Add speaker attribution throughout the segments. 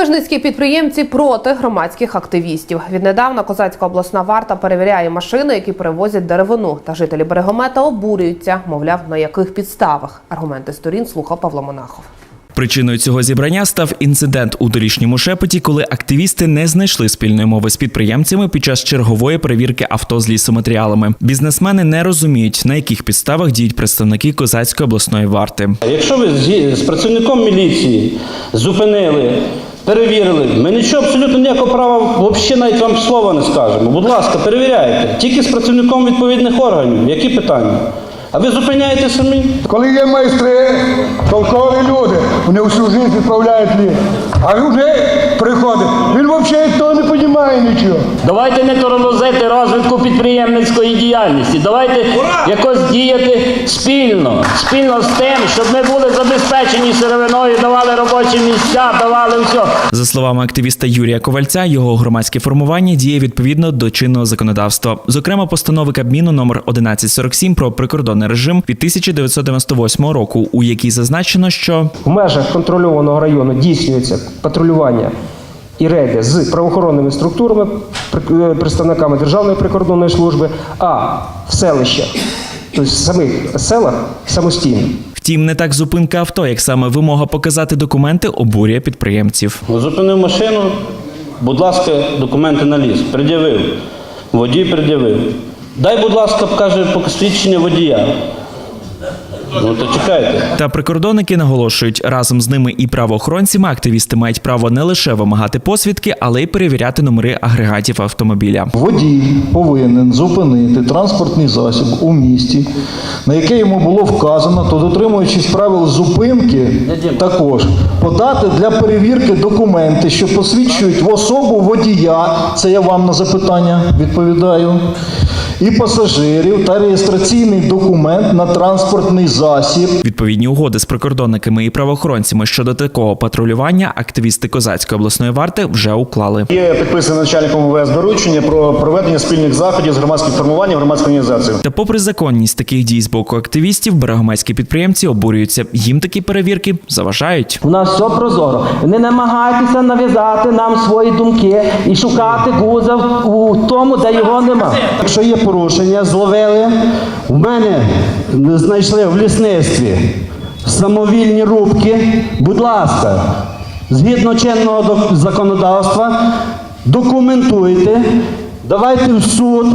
Speaker 1: Вижницькі підприємці проти громадських активістів. Віднедавна козацька обласна варта перевіряє машини, які перевозять деревину. Та жителі берегомета обурюються. Мовляв, на яких підставах. Аргументи сторін слухав Павло Монахов.
Speaker 2: Причиною цього зібрання став інцидент у дорічньому шепоті, коли активісти не знайшли спільної мови з підприємцями під час чергової перевірки авто з лісоматеріалами. Бізнесмени не розуміють, на яких підставах діють представники козацької обласної варти.
Speaker 3: Якщо ви з- з працівником міліції зупинили, перевірили, ми нічого абсолютно ніякого права, взагалі навіть вам слова не скажемо. Будь ласка, перевіряйте. Тільки з працівником відповідних органів. Які питання? А ви зупиняєте самі?
Speaker 4: Коли є майстри, толкові люди, вони всю життя відправляють ліс. А вже приходить. Він взагалі того не розуміє нічого.
Speaker 5: Давайте не тормозити розвитку підприємницької діяльності. Давайте якось діяти спільно, спільно з тим, щоб ми були забезпечені сировиною, робочі місця, давали все.
Speaker 2: За словами активіста Юрія Ковальця, його громадське формування діє відповідно до чинного законодавства, зокрема постанови Кабміну номер 1147 про прикордонний режим від 1998 року, у якій зазначено, що
Speaker 6: В межах контрольованого району здійснюється патрулювання і рейди з правоохоронними структурами, е, представниками Державної прикордонної служби, а в селищах, тобто в самих селах самостійно.
Speaker 2: Втім, не так зупинка авто, як саме вимога показати документи обурює підприємців.
Speaker 3: Зупинив машину, будь ласка, документи на ліс. Пред'явив. Водій пред'явив. Дай, будь ласка, каже, посвідчення водія. Ну то чекайте.
Speaker 2: Та прикордонники наголошують, разом з ними і правоохоронцями активісти мають право не лише вимагати посвідки, але й перевіряти номери агрегатів автомобіля.
Speaker 7: Водій повинен зупинити транспортний засіб у місті, на яке йому було вказано, то дотримуючись правил зупинки, також подати для перевірки документи, що посвідчують в особу водія. Це я вам на запитання відповідаю. І пасажирів та реєстраційний документ на транспортний засіб.
Speaker 2: Відповідні угоди з прикордонниками і правоохоронцями щодо такого патрулювання активісти козацької обласної варти вже уклали.
Speaker 8: Є підписане начальником ВВС доручення про проведення спільних заходів з громадських формувань громадської організації.
Speaker 2: Та, попри законність таких дій з боку активістів, берегомецькі підприємці обурюються. Їм такі перевірки заважають.
Speaker 9: У нас все прозоро. Не намагайтеся нав'язати нам свої думки і шукати гуза в- у тому, де його нема.
Speaker 10: Якщо є порушення, зловили, У мене знайшли в лісництві самовільні рубки. Будь ласка, згідно чинного законодавства, документуйте, давайте в суд.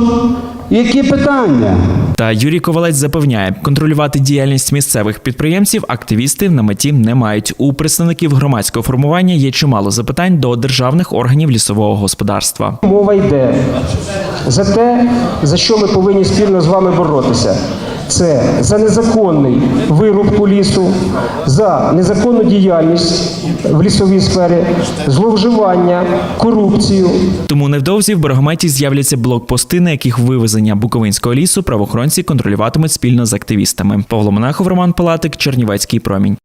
Speaker 10: Які питання?
Speaker 2: Та Юрій Ковалець запевняє, контролювати діяльність місцевих підприємців активісти на меті не мають. У представників громадського формування є чимало запитань до державних органів лісового господарства.
Speaker 6: Мова йде за те, за що ми повинні спільно з вами боротися. Це за незаконний вирубку лісу, за незаконну діяльність в лісовій сфері, зловживання, корупцію,
Speaker 2: Тому невдовзі в Берегометі з'являться блокпости, на яких вивезення буковинського лісу правоохоронці контролюватимуть спільно з активістами. Павло Монахов, Роман Палатик, Чернівецький промінь.